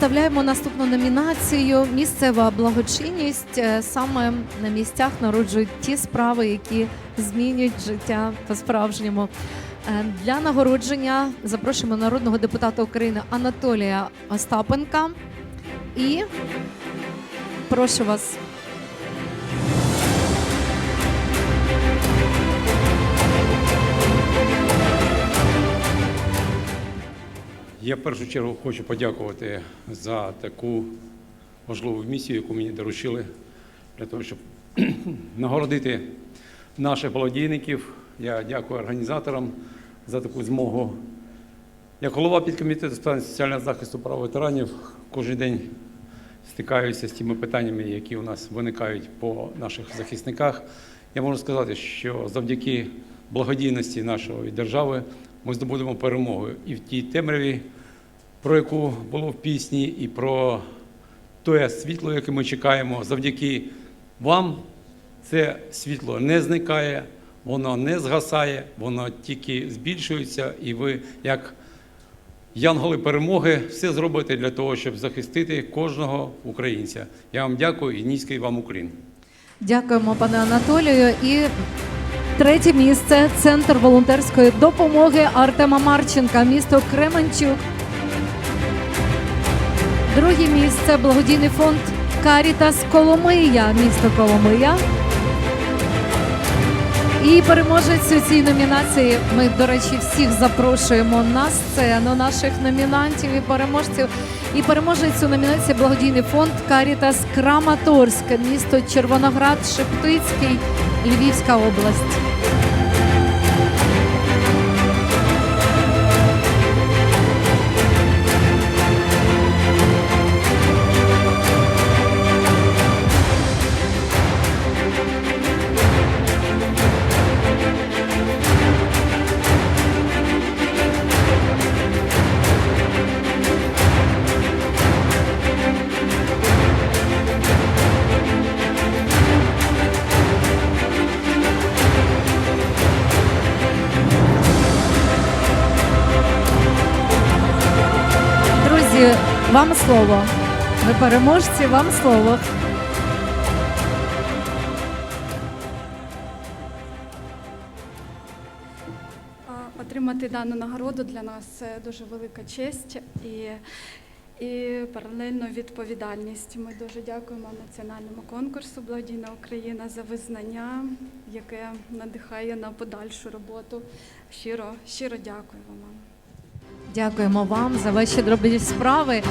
представляємо наступну номінацію Місцева благочинність. Е, Саме на місцях народжують ті справи, які змінюють життя по-справжньому. Е, Для нагородження запрошуємо народного депутата України Анатолія Остапенка. І прошу вас. Я в першу чергу хочу подякувати за таку важливу місію, яку мені доручили для того, щоб нагородити наших благодійників. Я дякую організаторам за таку змогу. Як голова підкомітету з соціального захисту прав ветеранів кожен день стикаюся з тими питаннями, які у нас виникають по наших захисниках. Я можу сказати, що завдяки благодійності нашої держави ми здобудемо перемогу і в тій темряві, про яку було в пісні, і про те світло, яке ми чекаємо. Завдяки вам це світло не зникає, воно не згасає, воно тільки збільшується, і ви, як янголи перемоги, все зробите для того, щоб захистити кожного українця. Я вам дякую і низький вам уклін. Дякуємо, пане Анатолію. І третє місце центр волонтерської допомоги Артема Марченка, місто Кременчук. Друге місце благодійний фонд Карітас Коломия, місто Коломия. І переможець у цій номінації. Ми, до речі, всіх запрошуємо на сцену наших номінантів і переможців. І переможець у номінації благодійний фонд Карітас Краматорськ, місто Червоноград, Шептицький, Львівська область. Друзі, вам слово. Ви переможці, вам слово. Отримати дану нагороду для нас це дуже велика честь і, і паралельно відповідальність. Ми дуже дякуємо національному конкурсу Благодійна Україна за визнання, яке надихає на подальшу роботу. Щиро, щиро дякуємо вам. Дякуємо вам за ваші дробні справи.